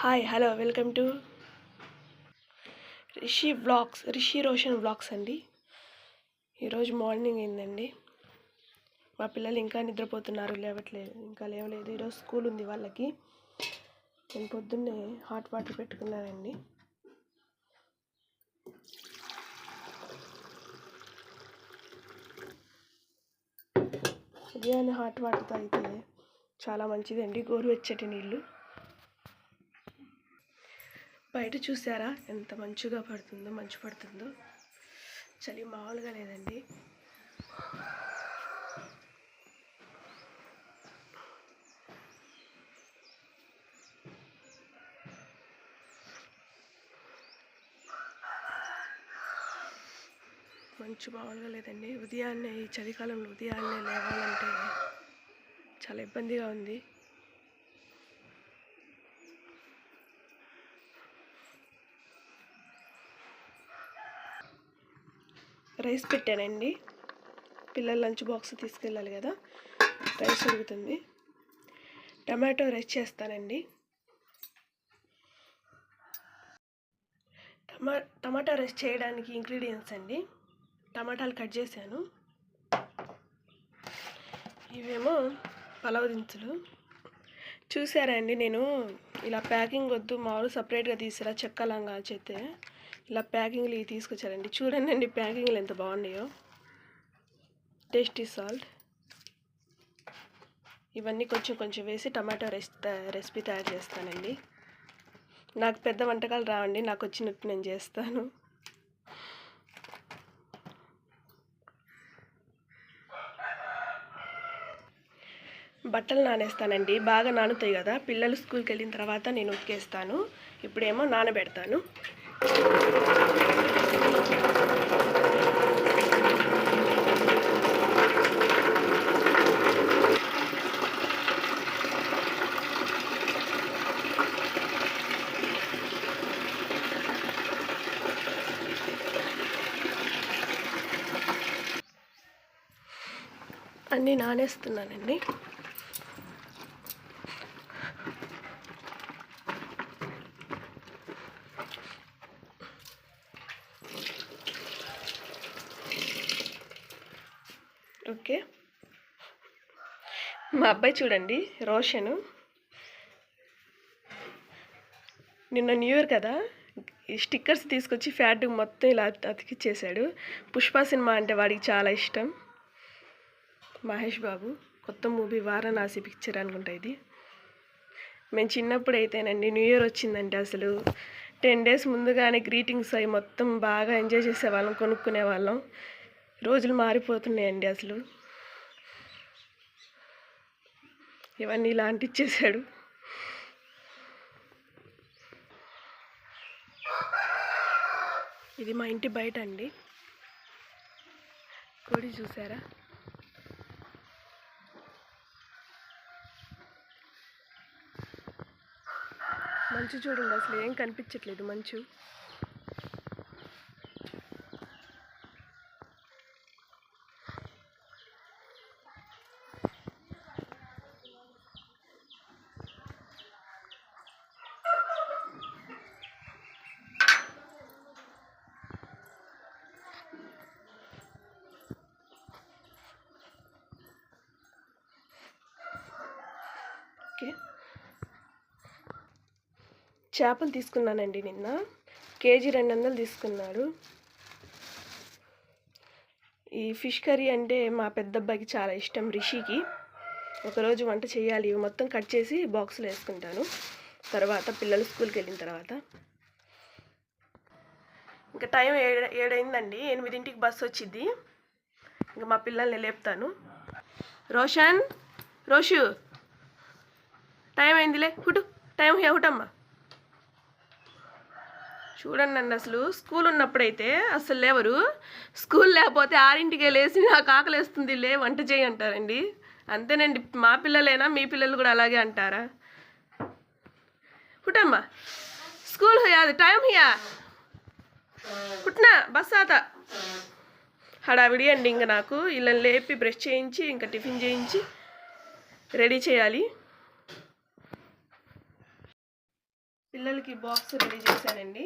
Hi hello welcome to Rishi blogs Rishi Roshan blogs అండి. ఈరోజు morning అయిందండి. మా పిల్లలు ఇంకా నిద్రపోతున్నారు లేవట్లేదు ఇంకా లేవలేదు. ఈరోజు స్కూల్ ఉంది వాళ్ళకి. నేను పొద్దున్నే హాట్ వాటర్ పెట్టుకున్నానండి. ఉదయాన్నే హాట్ వాటర్ తాగితే చాలా మంచిదండి గోరువెచ్చటి నీళ్ళు. బయట చూసారా? ఎంత మంచుగా పడుతుందో మంచు పడుతుందో. చలి మామూలుగా లేదండి. మంచు మామూలుగా లేదండి. ఉదయాన్నే ఈ చలికాలంలో ఉదయాన్నే లేవాలంటే చాలా ఇబ్బందిగా ఉంది. రైస్ పెట్టానండి. పిల్లల లంచ్ బాక్స్ తీసుకెళ్ళాలి కదా రైస్ ఉడుకుతుంది. టమాటో రైస్ చేస్తానండి. టమా టమాటా రైస్ చేయడానికి ఇంగ్రీడియంట్స్ అండి. టమాటాలు కట్ చేశాను. ఇవేమో పలవ దినుసులు. చూసారా అండి నేను ఇలా ప్యాకింగ్ వద్దు మామూలు సపరేట్గా తీసిరా చెక్క లంగా చేస్తే ఇలా ప్యాకింగ్లు ఇవి తీసుకొచ్చారండి. చూడండి అండి ప్యాకింగ్లు ఎంత బాగున్నాయో. Tasty salt. ఇవన్నీ కొంచెం కొంచెం వేసి టమాటో రెస్ రెసిపీ తయారు చేస్తానండి. నాకు పెద్ద వంటకాలు రావండి నాకు వచ్చినట్టు నేను చేస్తాను. బట్టలు నానేస్తానండి. బాగా నానుతాయి కదా. పిల్లలు స్కూల్కి వెళ్ళిన తర్వాత నేను ఉతికేస్తాను. ఇప్పుడేమో నానబెడతాను. అన్నీ నానేస్తున్నానండి. ఓకే. మా అబ్బాయి చూడండి రోషను. నిన్న న్యూ ఇయర్ కదా ఈ స్టిక్కర్స్ తీసుకొచ్చి ఫ్యాట్ మొత్తం ఇలా అతికిచ్చేసాడు. పుష్ప సినిమా అంటే వాడికి చాలా ఇష్టం. మహేష్ బాబు కొత్త మూవీ వారణాసి పిక్చర్ అనుకుంటా ఇది. మేము చిన్నప్పుడు అయితేనండి న్యూ ఇయర్ వచ్చిందంటే అసలు టెన్ డేస్ ముందుగానే గ్రీటింగ్స్ అవి మొత్తం బాగా ఎంజాయ్ చేసేవాళ్ళం కొనుక్కునే వాళ్ళం రోజులు మారిపోతున్నాయండి అసలు. ఇవన్నీ ఇలా అంటించేశాడు ఇది మా ఇంటి బయట అండి కోడి చూసారా? మంచు చూడండి అసలు ఏం కనిపించట్లేదు మంచు. ఓకే. చేపలు తీసుకున్నానండి నిన్న. కేజీ రెండు వందలు తీసుకున్నారు. ఈ ఫిష్ కర్రీ అంటే మా పెద్దబ్బాయికి చాలా ఇష్టం రిషికి. ఒకరోజు వంట చేయాలి. ఇవి మొత్తం కట్ చేసి బాక్స్లో వేసుకుంటాను. తర్వాత పిల్లలు స్కూల్కి వెళ్ళిన తర్వాత. ఇంకా టైం ఏడు ఏడైందండి. ఎనిమిదింటికి బస్సు వచ్చింది ఇంకా మా పిల్లల్ని లేపుతాను. రోషన్ రోషు. టైం అయిందిలే. హుటు టైం హుటమ్మా చూడండి అండి అసలు. స్కూల్ ఉన్నప్పుడైతే అసలు లేవరు. స్కూల్ లేకపోతే ఆరింటికే లేచి నాకు ఆకలేస్తుంది. లే వంట చేయి అంటారండి. అంతేనండి. మా పిల్లలైనా? మీ పిల్లలు కూడా అలాగే అంటారా? పుట్టమ్మా స్కూల్ హయాది టైం హియా పుట్టినా బస్ ఆత. హడావిడి అండి ఇంకా నాకు. వీళ్ళని లేపి బ్రష్ చేయించి ఇంకా టిఫిన్ చేయించి రెడీ చేయాలి. పిల్లలకి బాక్స్ రెడీ చేశానండి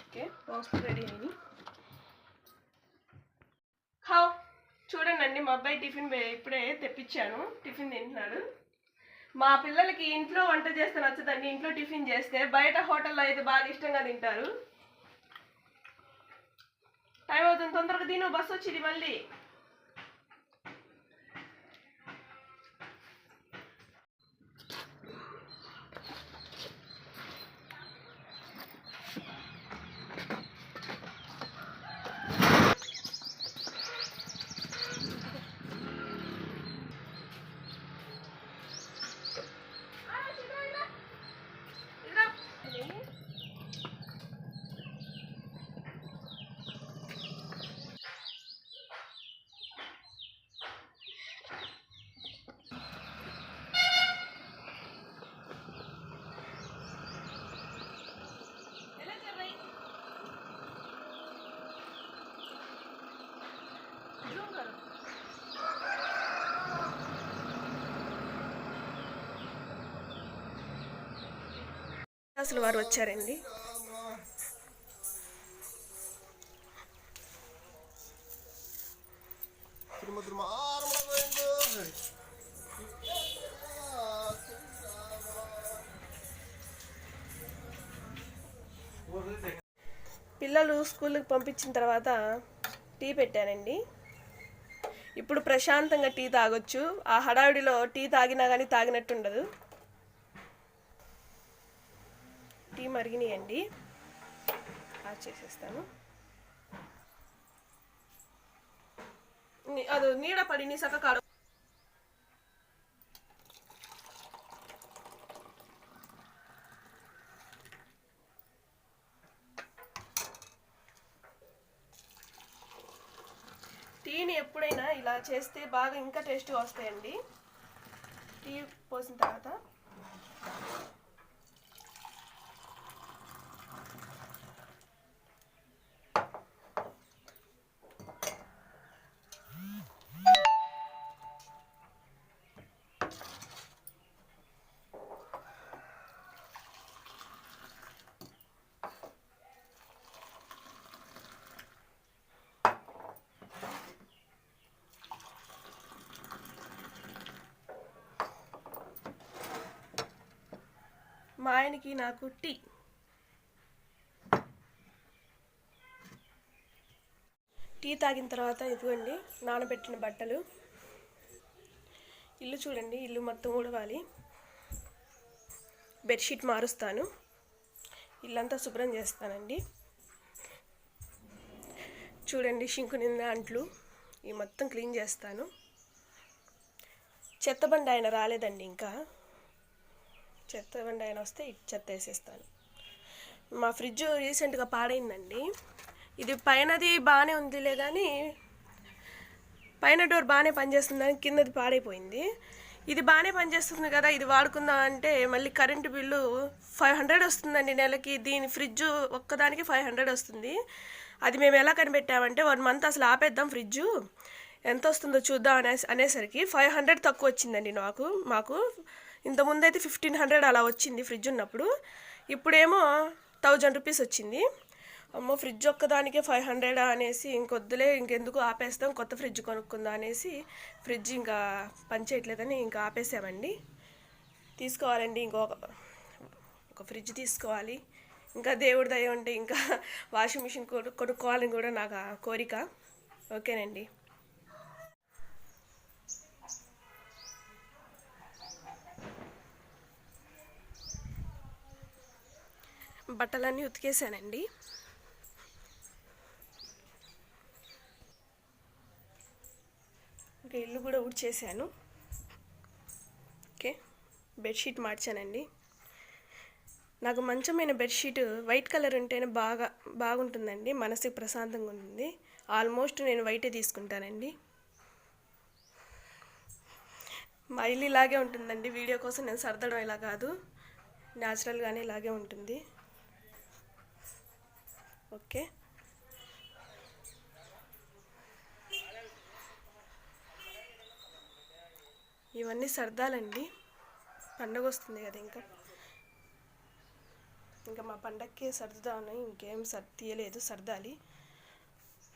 ఓకే బాక్స్ రెడీ అయింది హౌ చూడండి మా అబ్బాయి టిఫిన్ ఇప్పుడే తెప్పించాను. టిఫిన్ తింటున్నాడు. మా పిల్లలకి ఇంట్లో వంట చేస్తే నచ్చదండి. ఇంట్లో టిఫిన్ చేస్తే బయట హోటల్లో అయితే బాగా ఇష్టంగా తింటారు. టైం అవుతుంది తొందరగా తిను. బస్సు వచ్చింది మళ్ళీ. हैं అసలు వారు వచ్చారండి. పిల్లలు స్కూల్కి పంపించిన తర్వాత టీ పెట్టానండి. ఇప్పుడు ప్రశాంతంగా టీ తాగొచ్చు. ఆ హడావిడిలో టీ తాగినా కానీ తాగినట్టు ఒకటి మరిగినాయండి. యాడ్ చేసేస్తాను. అది నీడ పడి సక కాడ టీని ఎప్పుడైనా ఇలా చేస్తే బాగా ఇంకా టేస్ట్ వస్తాయండి. టీ పోసిన తర్వాత మా ఆయనకి నాకు టీ. టీ తాగిన తర్వాత ఇదిగోండి నానబెట్టిన బట్టలు. ఇల్లు చూడండి ఇల్లు మొత్తం ఊడవాలి. బెడ్షీట్ మారుస్తాను. ఇల్లంతా శుభ్రం చేస్తానండి. చూడండి షింకు నిండా అంట్లు. ఈ మొత్తం క్లీన్ చేస్తాను. చెత్తబండి ఆయన రాలేదండి ఇంకా. చెత్త బండి ఆయన వస్తే ఇటు చెత్త వేసేస్తాను. మా ఫ్రిడ్జ్ రీసెంట్గా పాడైందండి. ఇది పైనది బాగానే ఉందిలే కానీ పైన డోర్ బాగానే పనిచేస్తుందని కిందది పాడైపోయింది. ఇది బాగానే పనిచేస్తుంది కదా ఇది వాడుకుందాం అంటే మళ్ళీ కరెంటు బిల్లు ఫైవ్ హండ్రెడ్ వస్తుందండి నెలకి. దీని ఫ్రిడ్జ్ ఒక్కదానికి ఫైవ్ హండ్రెడ్ వస్తుంది. అది మేము ఎలా కనిపెట్టామంటే వన్ మంత్ అసలు ఆపేద్దాం ఫ్రిడ్జ్. ఎంత వస్తుందో చూద్దాం అనే అనేసరికి ఫైవ్ హండ్రెడ్ తక్కువ వచ్చిందండి నాకు మాకు. ఇంతకుముందు అయితే ఫిఫ్టీన్ హండ్రెడ్ అలా వచ్చింది ఫ్రిడ్జ్ ఉన్నప్పుడు. ఇప్పుడేమో థౌజండ్ రూపీస్ వచ్చింది. అమ్మో ఫ్రిడ్జ్ ఒక్కదానికే ఫైవ్ హండ్రెడ్ అనేసి ఇంకొద్దులే ఇంకెందుకు ఆపేస్తాం కొత్త ఫ్రిడ్జ్ కొనుక్కుందాం అనేసి ఫ్రిడ్జ్ ఇంకా పనిచేయట్లేదని ఇంకా ఆపేసామండి. తీసుకోవాలండి ఇంకొక ఒక ఫ్రిడ్జ్ తీసుకోవాలి. ఇంకా దేవుడి దయ ఉంటే ఇంకా వాషింగ్ మిషన్ కొనుక్కోవాలని కూడా నాకు ఆ కోరిక. ఓకేనండి. బట్టలన్నీ ఉతికేసానండి. ఇంకా ఇల్లు కూడా ఊడ్చేసాను. బెడ్షీట్ మార్చానండి. నాకు మంచమైన బెడ్షీట్ వైట్ కలర్ ఉంటేనే బాగా బాగుంటుందండి మనసుకి ప్రశాంతంగా ఉంటుంది. ఆల్మోస్ట్ నేను వైటే తీసుకుంటానండి. మా ఇల్లు ఇలాగే ఉంటుందండి వీడియో కోసం నేను సర్దడం ఇలా కాదు. న్యాచురల్గానే ఇలాగే ఉంటుంది. ఓకే. ఇవన్నీ సర్దాలండి. పండగ వస్తుంది కదా ఇంకా. ఇంకా మా పండగకి సర్దుదామని ఇంకేం సర్ది తీయలేదు. సర్దాలి.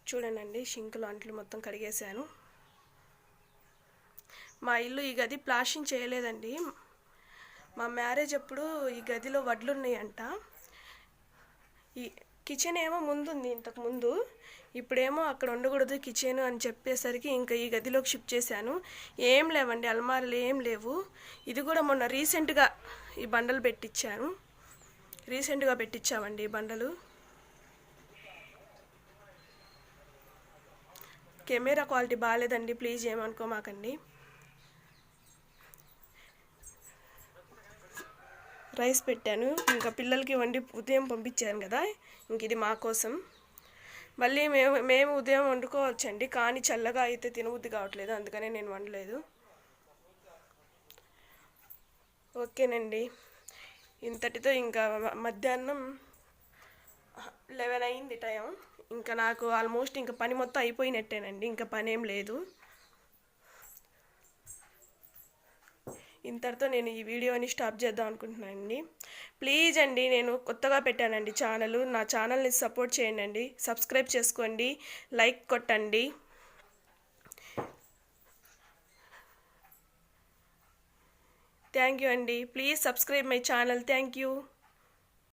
చూడండి షింక్ అంట్లు మొత్తం కడిగేశాను. మా ఇల్లు ఈ గది ప్లాషింగ్ చేయలేదండి. మా మ్యారేజ్ అప్పుడు ఈ గదిలో వడ్లు ఉన్నాయంట ఈ కిచెన్ ఏమో ముందుంది ఇంతకు ముందు. ఇప్పుడేమో అక్కడ ఉండకూడదు కిచెన్ అని చెప్పేసరికి ఇంకా ఈ గదిలోకి షిఫ్ట్ చేశాను. ఏం లేవండి అల్మారాలు ఏం లేవు. ఇది కూడా మొన్న రీసెంట్గా ఈ బండలు పెట్టించాను రీసెంట్గా పెట్టించామండి ఈ బండలు. కెమెరా క్వాలిటీ బాగాలేదండి ప్లీజ్ ఏమనుకోమాకండి. రైస్ పెట్టాను. ఇంకా పిల్లలకి వండి ఉదయం పంపించాను కదా. ఇంక ఇది మా కోసం. మళ్ళీ మేము మేము ఉదయం వండుకోవచ్చండి. కానీ చల్లగా అయితే తినబుద్ధి కావట్లేదు. అందుకనే నేను వండలేదు. ఓకేనండి. ఇంతటితో ఇంకా మధ్యాహ్నం లెవెన్ అయింది టైం. ఇంకా నాకు ఆల్మోస్ట్ ఇంకా పని మొత్తం అయిపోయినట్టేనండి. ఇంకా పని ఏం లేదు. ఇంతటితో నేను ఈ వీడియోని స్టాప్ చేద్దాం అనుకుంటున్నానండి. ప్లీజ్ అండి నేను కొత్తగా పెట్టానండి ఛానల్. నా ఛానల్ని సపోర్ట్ చేయండి. సబ్స్క్రైబ్ చేసుకోండి. లైక్ కొట్టండి. థ్యాంక్ యూ అండి. Please subscribe my channel. Thank you.